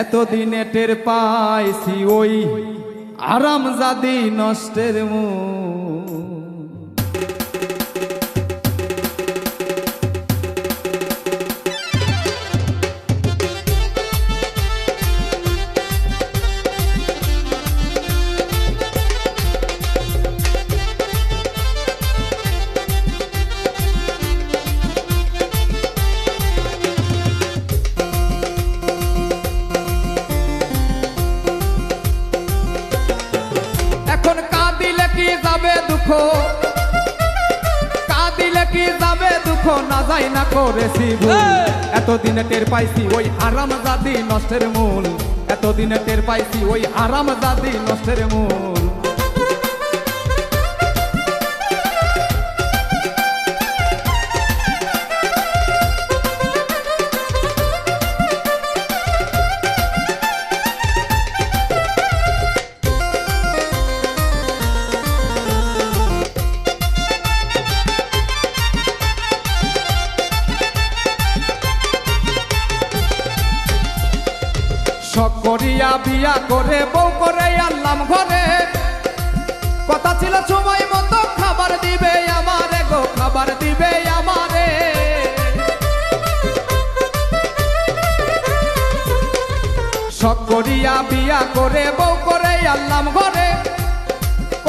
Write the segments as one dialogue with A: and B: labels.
A: এতদিনে টের পাইছি ওই আরামজাদি নষ্টের মু দুঃখ। কাঁদিলে কি যাবে দুঃখ? না যাই না করেছি এতদিনে টের পাইছি ওই আরাম জাদি নষ্টের মূল। এতদিনে টের পাইছি ওই আরাম জাদি নষ্টের মূল। শখ করিয়া বিয়া করে, বউ করে আনলাম ঘরে। কথা ছিল সময় মতো, খাবার দিবে আমারে গো, খাবার দিবে আমারে। শখ করিয়া বিয়া করে, বউ করে আনলাম ঘরে।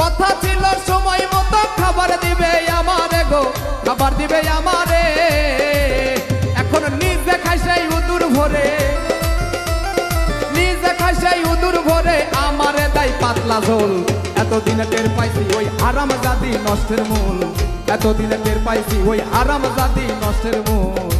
A: কথা ছিল সময় মতো, খাবার দিবে আমারে গো, খাবার দিবে আমারে। পাতলা ঝোল। এতদিনে টের পাইছি ওই আরাম জাতি নষ্টের মূল। এতদিনে টের পাইছি ওই আরাম জাতি নষ্টের মূল।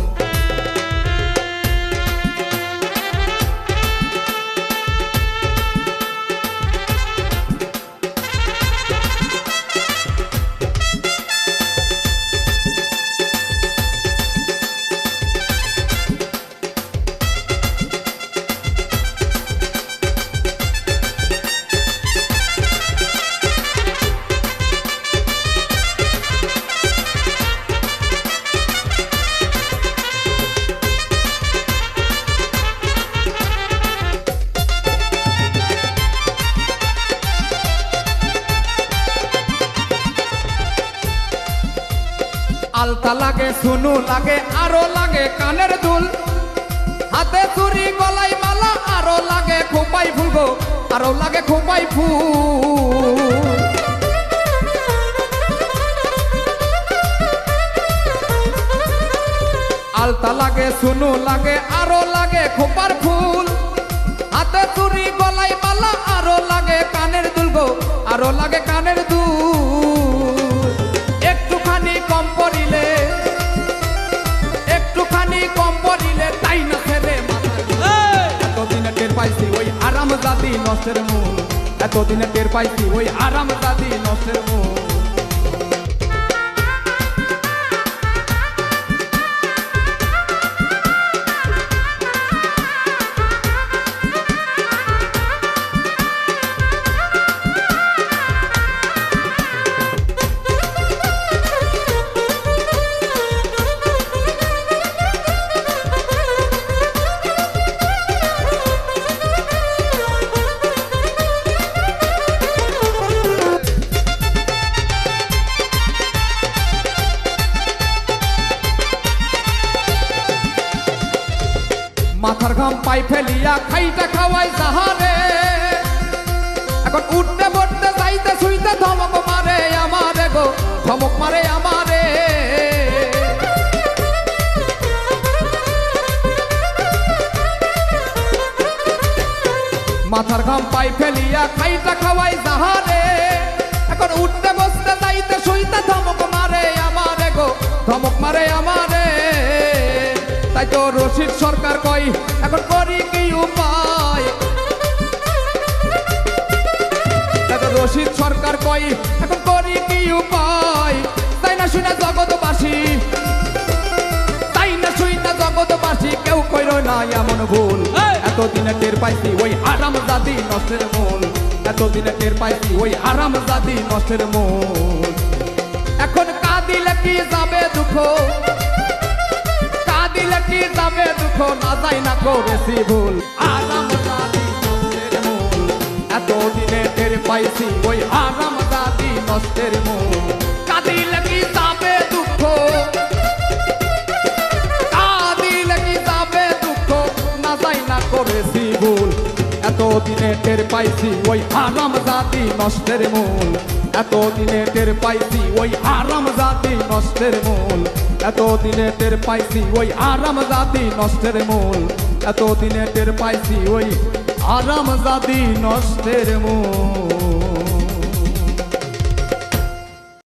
A: আলতা লাগে সুনু লাগে, আরও লাগে কানের দুল। হাতে চুরি গলাই মালা, আরও লাগে খোপাই ফুল আরও লাগে খোপাই ফুল। আলতা লাগে সুনু লাগে, আরও লাগে খোপার ফুল। হাতে চুরি গলাই মালা, আরও লাগে কানের দুল গো, আরও লাগে কানের দুল। নষ্টের মুখ। এতদিনে টের পাইছি ওই আরাম দাদি নষ্টের মূল পাই ফেলিয়া খাইটা খাওয়াই সাহারে এখন উঠতে বসতে যাইতে শুইতে ধমক মারে আমারে গো, ধমক মারে আমারে। মাথার ঘাম পাই ফেলিয়া খাইটা খাওয়াই সাহারে এখন উঠতে বসতে, যাইতে শুইতে ধমক মারে আমারে গো, ধমক মারে আমারে। তাই তো রশিদ সরকার কই রশিদ সরকার কই এখন করি কি উপায়? তাই না শুনে জগৎবাসী? তাই না শুই না জগৎবাসী? কেউ কইর না এমন ভুল। এতদিনে টের পাইছি ওই আরাম জাতি নষ্টের মূল। এতদিনে টের পাইছি ওই আরাম জাতি নষ্টের মূল। এখন কাঁদিলে কি যাবে দুঃখ? কাঁদিলে কি যাবে দুঃখ? না যাই না করেছি ভুল। আরাম এতদিনে টের পাইছি ওই আরাম জাতি নষ্টের ভুল। এতদিনে টের পাইছি ওই আরাম জাতি নষ্টের মূল। এতদিনে টের পাইছি ওই আরাম জাতি নষ্টের মূল। এতদিনে টের পাইছি ওই আরাম জাতি নষ্টের মূল। এতদিনে টের পাইছি ওই আরাম জাতি নষ্টের মূল